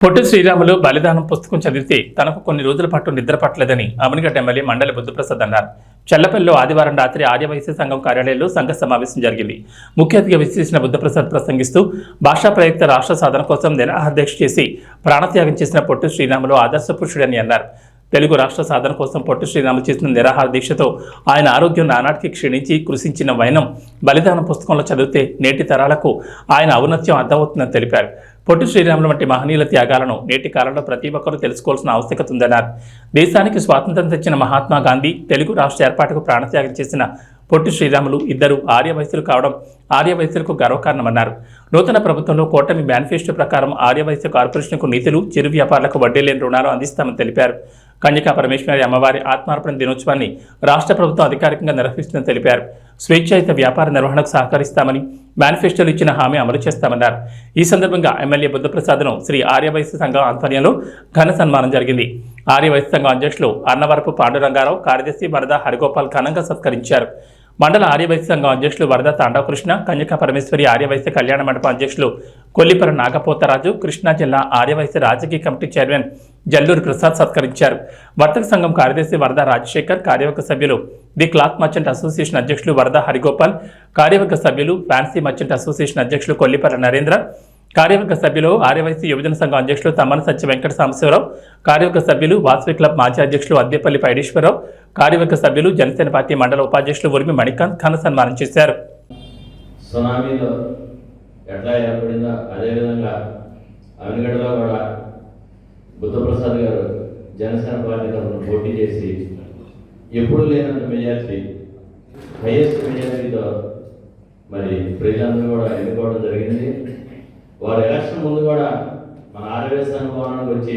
పొట్టి శ్రీరాములు బలిదానం పుస్తకం చదివితే తనకు కొన్ని రోజుల పాటు నిద్ర పట్టలేదని అమనిగడ్డ ఎమ్మెల్యే మండలి బుద్ధప్రసాద్ అన్నారు. చెల్లపల్లిలో ఆదివారం రాత్రి ఆర్యవైశ్య సంఘం కార్యాలయంలో సంఘ సమావేశం జరిగింది. ముఖ్య అతిథిగా విశ్లేషణ బుద్ధప్రసాద్ ప్రసంగిస్తూ భాషా ప్రయుక్త రాష్ట్ర సాధన కోసం నిరాహార్దీక్ష చేసి ప్రాణత్యాగం చేసిన పొట్టి శ్రీరాములు ఆదర్శ పురుషుడని అన్నారు. తెలుగు రాష్ట్ర సాధన కోసం పొట్టి శ్రీరాములు చేసిన నిరాహార దీక్షతో ఆయన ఆరోగ్యం నానాటికి క్షీణించి కృషించిన వైనం బలిదానం పుస్తకంలో చదివితే నేటి తరాలకు ఆయన ఔన్నత్యం అర్థమవుతుందని తెలిపారు. పొట్టి శ్రీరాములు వంటి మహనీయుల త్యాగాలను నేటి కాలంలో ప్రతి ఒక్కరూ తెలుసుకోవాల్సిన ఆవశ్యకత ఉందన్నారు. దేశానికి స్వాతంత్రం తెచ్చిన మహాత్మా గాంధీ తెలుగు రాష్ట్ర ఏర్పాటుకు ప్రాణత్యాగం చేసిన పొట్టి శ్రీరాములు ఇద్దరు ఆర్యవైశ్యులు కావడం ఆర్యవైశ్యులకు గర్వకారణమన్నారు. నూతన ప్రభుత్వంలో కూటమి మేనిఫెస్టో ప్రకారం ఆర్యవైశ్య కార్పొరేషన్కు నిధులు చిరు వ్యాపారులకు వడ్డీ లేని రుణాలు అందిస్తామని తెలిపారు. కన్యకా పరమేశ్వరి అమ్మవారి ఆత్మార్పణ దినోత్సవాన్ని రాష్ట్ర ప్రభుత్వం అధికారికంగా నిర్వహిస్తుందని తెలిపారు. స్వేచ్ఛాయుత వ్యాపార నిర్వహణకు సహకరిస్తామని మేనిఫెస్టోలు ఇచ్చిన హామీ అమలు చేస్తామన్నారు. ఈ సందర్భంగా ఎమ్మెల్యే బుద్ధప్రసాద్ను శ్రీ ఆర్యవైశ్య సంఘం ఆధ్వర్యంలో ఘన సన్మానం జరిగింది. ఆర్యవైశ్య సంఘం అధ్యక్షులు అన్నవరపు పాండురంగారావు కార్యదర్శి వరద హరిగోపాల్ ఘనంగా సత్కరించారు. మండల ఆర్యవైశ్య సంఘం అధ్యక్షులు వరద తాండవకృష్ణ కన్యక పరమేశ్వరి ఆర్యవైశ్య కళ్యాణ మండపం అధ్యక్షులు కొల్లిపర నాగపోతరాజు కృష్ణా జిల్లా ఆర్యవైశ్య రాజకీయ కమిటీ చైర్మన్ జల్లూరు ప్రసాద్ సత్కరించారు. వర్తక సంఘం కార్యదర్శి వరద రాజశేఖర్ కార్యవర్గ సభ్యులు ది క్లాత్ మర్చెంట్ అసోసియేషన్ అధ్యక్షులు వరద హరిగోపాల్ కార్యవర్గ సభ్యులు ఫ్యాన్సీ మర్చెంట్ అసోసియేషన్ అధ్యక్షులు కొల్లిపర నరేంద్ర కార్యవర్గ సభ్యులు ఆర్యవైసీ యువజన సంఘం అధ్యక్షులు తమ్మన సత్య వెంకట సాంబశివరావు కార్యవర్గ సభ్యులు వాసవి క్లబ్ మాజీ అధ్యక్షులు అద్దెపల్లి పైడేశ్వరరావు కార్యవర్గ సభ్యులు జనసేన పార్టీ మండల ఉపాధ్యక్షులు ఉర్మి మణికాంత్ ఖాన్ సన్మానం చేశారు. సునామీలో ఎట్లా ఏర్పడిందో అదేవిధంగా అవినగడ్డలో కూడా బుద్ధప్రసాద్ గారు జనసేన పార్టీ తరఫున పోటీ చేసి ఎప్పుడు లేనంత మెజార్టీ హైయెస్ట్ మెజార్టీతో మరి ప్రజలందరూ కూడా ఎన్నుకోవడం జరిగింది. వారు ఎలక్షన్ ముందు కూడా మన ఆర్యవేశ అనుభవానికి వచ్చి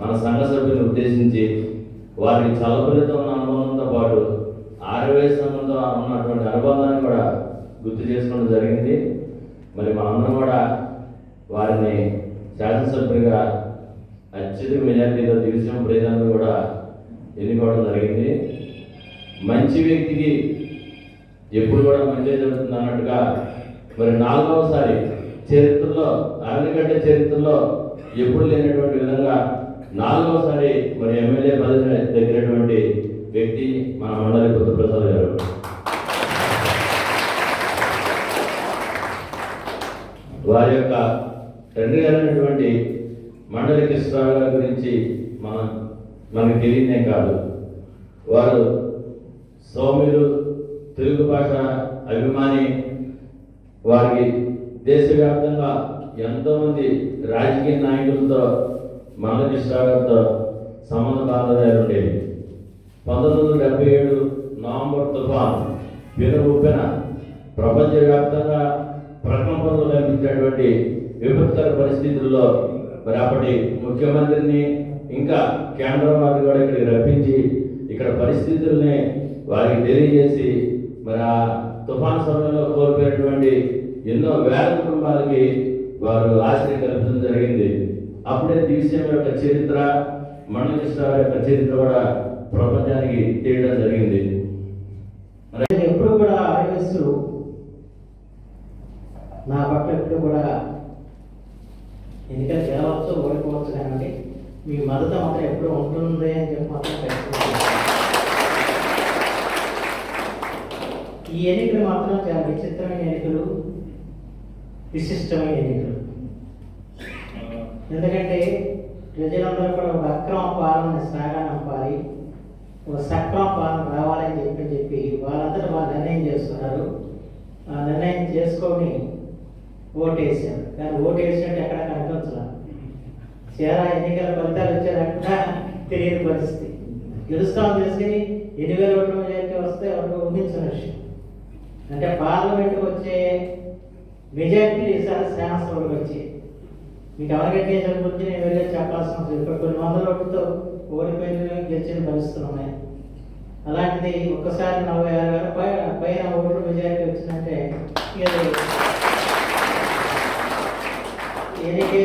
మన సంఘ సభ్యులను ఉద్దేశించి వారికి చలపరితో ఉన్న అనుభవంతో పాటు ఆర్యవేశ సంఘంతో ఉన్నటువంటి అనుబంధాన్ని కూడా గుర్తు చేసుకోవడం జరిగింది. మరి మనందరం కూడా వారిని శాసనసభ్యులుగా అత్యధిక మెజార్టీతో దివిజం ప్రజలను కూడా ఎన్నుకోవడం జరిగింది. మంచి వ్యక్తికి ఎప్పుడు కూడా మంచి జరుగుతుంది అన్నట్టుగా మరి నాలుగవసారి చరిత్రలో అరవిగడ్డ చరిత్రలో ఎప్పుడు లేనటువంటి విధంగా నాలుగోసారి మరి ఎమ్మెల్యే పదవి దగ్గరటువంటి వ్యక్తి మన మండలి బుద్ధప్రసాద్ గారు. వారి యొక్క తండ్రి గారైనటువంటి మండలి కృష్ణరావు గారి గురించి మనం మనకు తెలియదే కాదు. వారు సౌమ్యులు తెలుగు భాష అభిమాని వారికి దేశవ్యాప్తంగా ఎంతోమంది రాజకీయ నాయకులతో మండలి సాగర్తో సంబంధ బాంధవ్యాలు ఉండేవి పంతొమ్మిది వందల డెబ్బై ఏడు నవంబర్ తుఫాన్ పెను ప్రపంచవ్యాప్తంగా ప్రకంపనలు కనిపించినటువంటి విపత్కర పరిస్థితుల్లో మరి అప్పటి ముఖ్యమంత్రిని ఇంకా కేంద్ర వారిని కూడా ఇక్కడికి రప్పించి ఇక్కడ పరిస్థితుల్ని వారికి తెలియజేసి మరి ఆ తుఫాన్ సమయంలో కోల్పోయినటువంటి ఎన్నో వేల కుటుంబాలకి వారు ఆశ్రయం కల్పించడం జరిగింది. అప్పుడే దివిసీమ యొక్క చరిత్ర మండలిష్టాల యొక్క చరిత్ర కూడా ప్రపంచానికి తీయడం జరిగింది. నేను ఎప్పుడు కూడా ఆర్ఎస్ నా పట్ల ఎప్పుడు కూడా ఎందుకంటే గెలవచ్చు ఓడిపోవచ్చు కానీ మీ మద్దతు మాత్రం ఎప్పుడు ఉంటుంది అని చెప్పి మాత్రం ఈ ఎన్నికలు మాత్రం చాలా విచిత్రమైన ఎన్నికలు. విశిష్టమైన ఎన్నికలు ఎందుకంటే ప్రజలందరూ కూడా ఒక అక్రమ పాలన సాగనంపాలి ఒక సక్రమ పాలన రావాలని చెప్పి చెప్పి వాళ్ళందరూ వాళ్ళు నిర్ణయం చేస్తున్నారు. ఆ నిర్ణయం చేసుకొని ఓటేసారు కానీ ఓటేసినట్టు ఎక్కడ కనిపించలేదు చేరా ఎన్నికల ఫలితాలు వచ్చారట తెలియని పరిస్థితి. గెలుస్తాం తెలిసి ఎన్ని వేల ఓట్ల మెజార్టీ వస్తే ఎవరికి ఊహించిన విషయం. అంటే పార్లమెంట్కి వచ్చే మెజారిటీ ఈసారి శాసనసభకు వచ్చి. మీకు ఎవరికైతే గురించి నేను వెళ్ళి చెప్పాల్సిన అవసరం లేదు. ఇక్కడ కొన్ని వందల ఓట్లతో ఓడిపోయిన గెలిచిన పరిస్థితులు ఉన్నాయి. అలాంటిది ఒక్కసారి నలభై ఆరు వేల పైన పైన ఓట్లు మెజారిటీ వచ్చిందంటే ఇది ఎన్నికే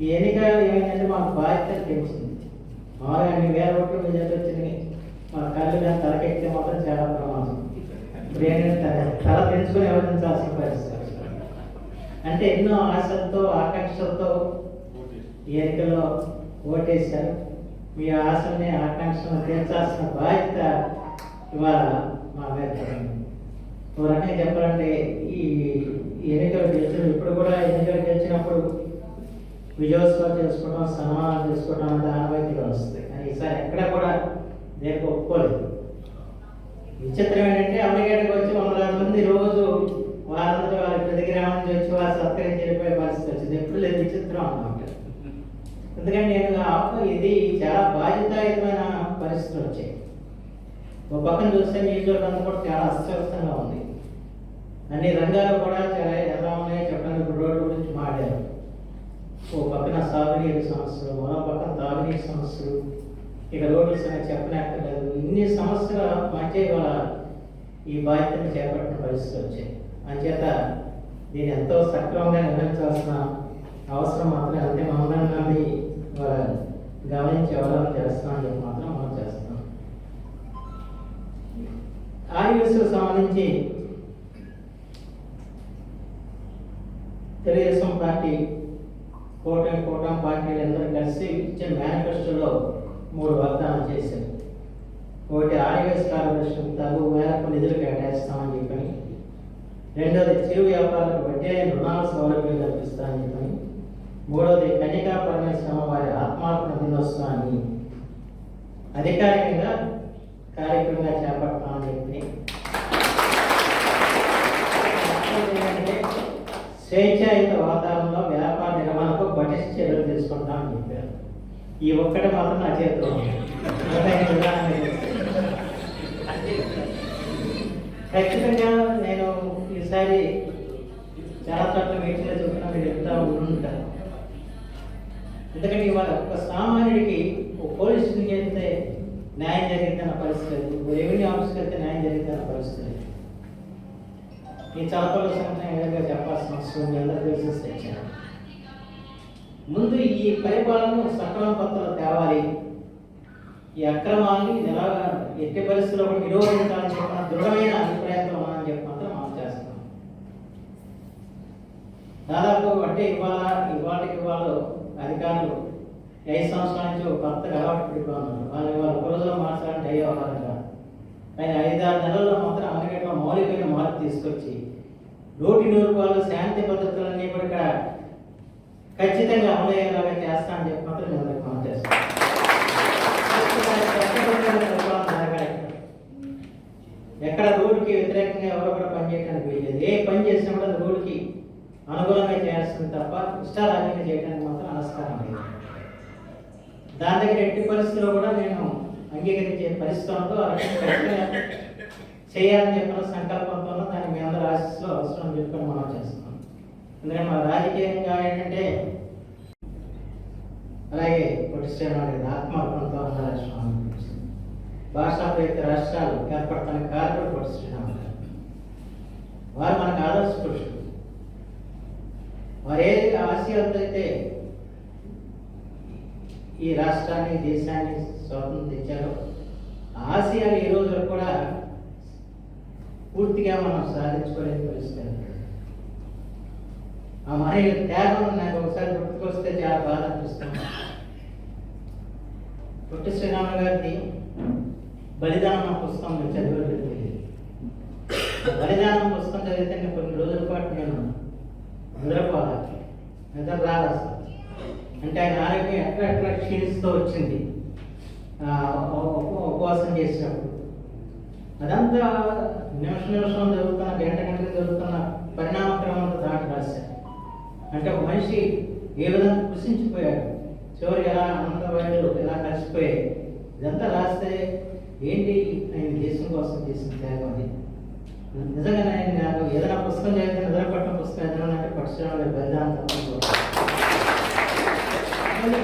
ఈ ఎన్నిక ఏమైందంటే మాకు బాధ్యత పెంచింది మామూలుగా అన్ని వేల ఓట్లు మెజారిటీ వచ్చినాయి. మా కళ్ళు కానీ తలకెక్కితే మాత్రం చాలా తల- తల పెంచుకొని అంటే ఎన్నో ఆశలతో ఆకాంక్షలతో ఈ ఎన్నికల్లో ఓటేశారు. మీ ఆశల్ని ఆకాంక్షలను తీర్చాల్సిన బాధ్యత ఇవాళ మా మీద పడింది. చెప్పాలంటే ఈ ఎన్నికలు గెలిచిన ఇప్పుడు కూడా ఎన్నికలు గెలిచినప్పుడు విజయోత్సవం చేసుకోవడం సన్మానాలు చేసుకోవడం అనేది ఆనవాయితీగా వస్తుంది కానీ ఈసారి ఎక్కడ కూడా దేనికి ఒప్పుకోలేదు. విచిత్రం ఏంటంటే అమెరికాకి వచ్చి వందలాది మంది రోజు వారందరూ వాళ్ళ ప్రతి గ్రామం నుంచి వచ్చి వారు సత్కరించి వెళ్ళిపోయే పరిస్థితి వచ్చింది. ఎప్పుడు లేదు విచిత్రం అన్నమాట. ఎందుకంటే నేను ఆ- ఇది చాలా బాధ్యతాయుతమైన పరిస్థితులు వచ్చాయి. ఒక పక్కన చూస్తే నియోజకవర్గం కూడా చాలా అస్తవ్యస్తంగా ఉంది. అన్ని రంగాలు కూడా చాలా ఎలా ఉన్నాయో చెప్పడానికి ఇప్పుడు రోడ్డు గురించి మాట్లాడారు. ఓ పక్కన సాగునీరు సమస్యలు మరో పక్కన తాగునీరు సమస్యలు ఇక రోడ్లు సంగతి చెప్పనక్కర్లేదు ఇన్ని సమస్యల మధ్య ఇవాళ ఈ బాధ్యతను చేపట్టిన పరిస్థితి వచ్చాయి అంచేత దీన్ని ఎంతో సక్రమంగా నిర్వహించాల్సిన అవసరం మాత్రం అంతే. మమ్మల్ని ఇవాళ గమనించి వాళ్ళని చేస్తున్నామని చెప్పి మాత్రం మనం చేస్తున్నాం. ఆర్యూఎస్కు సంబంధించి తెలుగుదేశం పార్టీ కూటమి కూటమి పార్టీలు అందరూ కలిసి ఇచ్చే మేనిఫెస్టోలో మూడు వాగ్దానం చేశారు. ఒకటి ఆడియో స్కాలర్షిప్ తగు మేరకు నిధులు కేటాయిస్తామని చెప్పని రెండోది చిరు వ్యాపారులకు వడ్డీ అయిన రుణాల సౌలభ్యం కల్పిస్తామని చెప్పని మూడోది కన్యకా పరమేశ్వరం వారి ఆత్మార్పణ దినోత్సవాన్ని అధికారికంగా కార్యక్రమంగా చేపడతామని చెప్పి స్వేచ్ఛాయుత వాతావరణంలో వ్యాపార నిర్వహణకు పటిష్ట చర్యలు తీసుకుంటామని చెప్పారు. ఈ ఒక్కటి మాత్రం నా చేతిలో ఖచ్చితంగా నేను ఈసారి చాలా చోట్ల మీటింగ్లో చెప్పిన మీరు చెప్తా ఉంటారు ఎందుకంటే ఇవాళ ఒక సామాన్యుడికి ఒక పోలీస్ స్టేషన్కి వెళ్తే న్యాయం జరిగిందన్న పరిస్థితి లేదు. ఓ రెవెన్యూ ఆఫీస్కి వెళ్తే న్యాయం జరిగిందన్న పరిస్థితి లేదు. ఈ చలపల సంఖ్య ఏదైనా చెప్పాల్సిన అవసరం ఉంది? అందరూ తెలిసి తెచ్చాను ముందు ఈ పరిపాలనను సక్రమ పత్రం తేవాలి. ఈ అక్రమాన్ని ఎలా ఎట్టి పరిస్థితుల్లో నిరోధించాలని చెప్పిన దృఢమైన అభిప్రాయంతో ఉన్నానని చెప్పి మాత్రం మనం చేస్తున్నాం. దాదాపు అంటే ఇవాళ ఇవాళకి ఇవాళ అధికారులు ఐదు సంవత్సరాల నుంచి ఒక కొత్తగా అలవాటు పడిపోతున్నారు. వాళ్ళు ఇవాళ ఒక రోజులో మార్చాలంటే అయ్యే వాళ్ళగా ఆయన ఐదారు నెలల్లో మాత్రం అందుకే మౌలికమైన మార్పు తీసుకొచ్చి నోటి నూరు వాళ్ళు శాంతి భద్రత ఖచ్చితంగా అమలయ్యేలాగా చేస్తానని చెప్పి మాత్రం నేను అందరికీ చేస్తాను ఎక్కడ రూల్కి వ్యతిరేకంగా ఎవరు కూడా పనిచేయడానికి వీల్లేదు. ఏ పని చేసినా కూడా అది రూల్కి అనుగుణంగా చేయాల్సింది తప్ప ఇష్టారాజ్యంగా చేయడానికి మాత్రం ఆస్కారం లేదు. దాని దగ్గర ఎట్టి పరిస్థితుల్లో కూడా నేను అంగీకరించే పరిస్థితులతో ఆ రకంగా ఖచ్చితంగా చేయాలని చెప్పిన సంకల్పంతో దాన్ని మీ అందరూ ఆశిస్తూ అవసరం చెప్పుకొని మనం చేస్తాం. అందుకని మన రాజకీయంగా ఏంటంటే అలాగే పొట్టిశ్రేణి ఆత్మార్పణతో అంతరాష్ట్రం భాషా ప్రయుక్త రాష్ట్రాలు ఏర్పడటానికి కారకుడు పొట్టిశ్రేణి వారు మనకు ఆదర్శ పురుషులు. వారు ఏది ఆశయాలతో అయితే ఈ రాష్ట్రాన్ని దేశాన్ని స్వాతంత్రం తెచ్చారో ఆ ఆశయాలు ఈ రోజు కూడా పూర్తిగా మనం సాధించుకోలేని పరిస్థితి ఆ మహిళ త్యాగం నాకు ఒకసారి గుర్తుకొస్తే చాలా బాధ అనిపిస్తుంది. పుట్టి శ్రీరామ గారిది బలిదానం పుస్తకం నేను బలిదానం పుస్తకం చదివితే నేను కొన్ని రోజుల పాటు నేను నిద్రపోవాలి. నిద్ర రాదు అంటే ఆయన ఆరోగ్యం ఎట్లా ఎట్లా క్షీణిస్తూ వచ్చింది. ఆ, ఉపవాసం చేసినప్పుడు. అదంతా నిమిషం నిమిషం జరుగుతున్న గంట గంట జరుగుతున్న పరిణామ క్రమంలో దాటి రాశారు. అంటే ఒక మనిషి ఏ విధంగా కృషించిపోయాడు? చివరికి ఎలా అనంత ఎలా కలిసిపోయాయి ఇదంతా రాస్తే ఏంటి ఆయన దేశం కోసం చేసిన త్యాగం అని నిజంగా ఆయన నాకు ఏదైనా పుస్తకం చదివితే నిద్రపట్టిన పుస్తకం ఏదైనా అంటే పక్షుల బలిదానం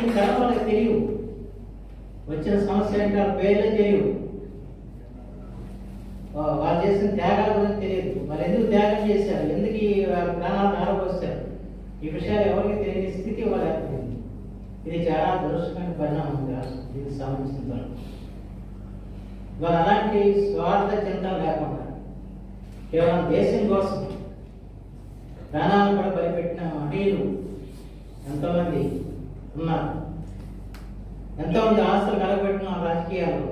ఈ తెలియవు వచ్చిన సమస్య ఏంటో? పేర్లే తెలియవు వాళ్ళు చేసిన త్యాగాల గురించి తెలియదు. వాళ్ళు ఎందుకు త్యాగం చేశారు? ఎందుకు ఈ ప్రాణాలను ఆరోపిస్తారు ఈ విషయాలు ఎవరికి తెలియని స్థితి ఇవ్వలేకపోయింది ఇది చాలా దురదృష్టమైన పరిణామం కాదు దీనికి సంబంధించిన వరకు. ఇవాళ అలాంటి స్వార్థ చింతన లేకుండా కేవలం దేశం కోసం ప్రాణాలను కూడా బలిపెట్టిన మహనీయులు ఎంతోమంది ఉన్నారు. ఎంతోమంది ఆస్తులు కలగబెట్టిన రాజకీయాలు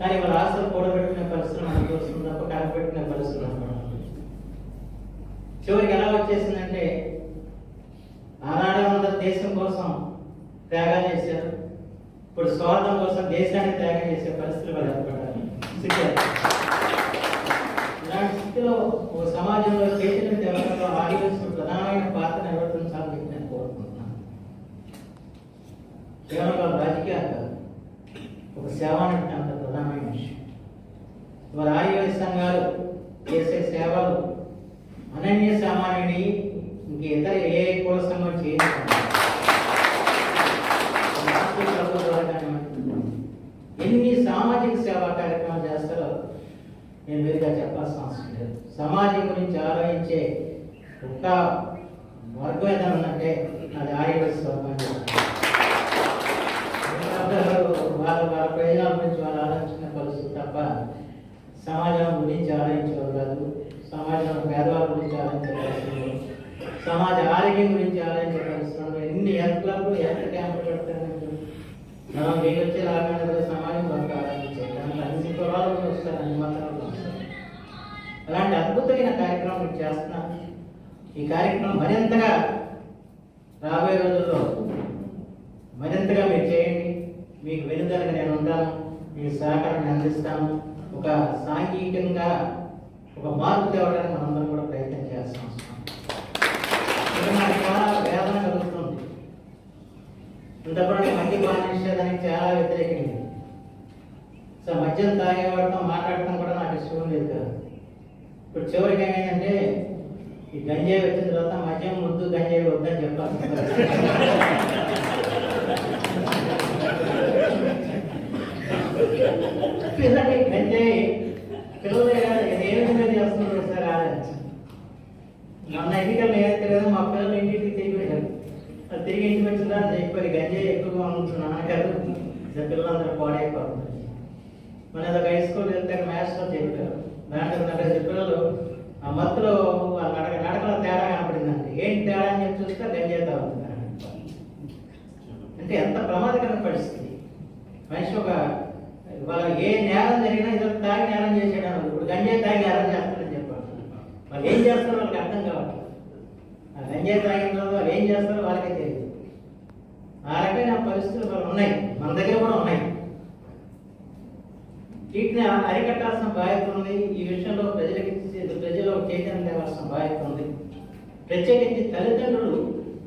కానీ వాళ్ళ ఆస్తులు కూడబెట్టుకునే పరిస్థితులు మనకు వస్తుంది తప్ప కలగబెట్టుకునే పరిస్థితులు చివరికి ఎలా వచ్చేసిందంటే అంటే కోసం త్యాగాలు చేశారు. ఇప్పుడు స్వార్థం కోసం దేశాన్ని త్యాగం చేసే పరిస్థితులు వాళ్ళు ఏర్పడాలి ఇలాంటి స్థితిలో ఓ సమాజంలో చైతన్య దేవతలో ఆడియన్స్ ప్రధానమైన పాత్ర నిర్వర్తించాలని చెప్పి నేను కోరుకుంటున్నాను. కేవలం రాజకీయాలు ఒక సేవ అంటే అంత ప్రధానమైన విషయం. వారి ఆయుర్వేద సంఘాలు చేసే సేవలు అనన్య సామాన్యుడి ఇంక ఇతర ఏ కుల సంఘం చేయాలి ఎన్ని సామాజిక సేవా కార్యక్రమాలు చేస్తారో నేను వేరుగా చెప్పాల్సిన అవసరం లేదు. సమాజం గురించి ఆలోచించే ఒక వర్గం ఏదైనా ఉందంటే అది ఆర్యవైశ్య వర్గం వాళ్ళ వాళ్ళ ప్రయోజనాల గురించి వాళ్ళు ఆలోచించిన కలుసు తప్ప సమాజం గురించి ఆలోచించడం కాదు. సమాజంలో పేదవాళ్ళ గురించి ఆలోచించవలసింది సమాజ ఆరోగ్యం గురించి ఆలోచించే ఎన్ని హెల్త్ క్లబ్లు ఎంత క్యాంపులు పెడతారు? మనం మీకు వచ్చే లాభమైన కులాలు కూడా అలాంటి అద్భుతమైన కార్యక్రమం మీరు చేస్తున్నారు ఈ కార్యక్రమం మరింతగా రాబోయే రోజుల్లో మరింతగా మీరు చేయండి. మీకు వెనుదలుగా నేను ఉంటాను. మీ సహకారాన్ని అందిస్తాను. ఒక సాంఘికంగా ఒక మార్పు తేవడానికి మనందరం కూడా ప్రయత్నం చేస్తాం. చాలా వేదన కలుగుతుంది. ఇంతప్పుడు మద్యపాన నిషేధానికి చాలా వ్యతిరేకంగా సో మద్యం తాగేవాడితో మాట్లాడటం కూడా నాకు ఇష్టం లేదు కదా. ఇప్పుడు చివరికి ఏమైందంటే ఈ గంజాయి వచ్చిన తర్వాత మద్యం ముద్దు గంజాయి వద్దని చెప్పాలి. పిల్లకి గంజాయి పిల్లలే కాదు ఏ విధంగా చేస్తున్నారు ఒకసారి ఆలోచించండి. మొన్న ఎన్నికలు ఏదైతే లేదో మా పిల్లలు ఇంటికి తిరిగి వెళ్ళారు. అది తిరిగి ఇంటికి వచ్చిన తర్వాత ఎక్కువ గంజాయి ఎక్కువగా ఉంటున్నాను నాన్నగారు ఇక పిల్లలందరూ పాడైపోతుంది మన ఏదో హై స్కూల్ వెళ్తే మ్యాథ్స్లో చెప్పారు. దాంట్లో నలభై పిల్లలు ఆ మత్తులో ఆ నడక నడకలో తేడా కనపడిందండి. ఏంటి తేడా అని చెప్పి చూస్తే గంజాయి తాగుతున్నారు అంటే ఎంత ప్రమాదకరమైన పరిస్థితి. మనిషి ఒక వాళ్ళ ఏ నేరం జరిగినా ఇద్దరు తాగి నేరం చేసాడు ఇప్పుడు గంజాయి తాగి నేరం చేస్తారని చెప్పారు. వాళ్ళు ఏం చేస్తారో వాళ్ళకి అర్థం కావాలి. ఆ గంజాయి తాగిన తర్వాత వాళ్ళు ఏం చేస్తారో వాళ్ళకే తెలియదు. ఆ రకమైన పరిస్థితులు వాళ్ళు ఉన్నాయి. మన దగ్గర కూడా ఉన్నాయి. వీటిని అరికట్టాల్సిన బాధ్యత ఉంది ఈ విషయంలో ప్రజలకి ప్రజలు చైతన్యం తేవాల్సిన బాధ్యత ఉంది ప్రత్యేకించి తల్లిదండ్రులు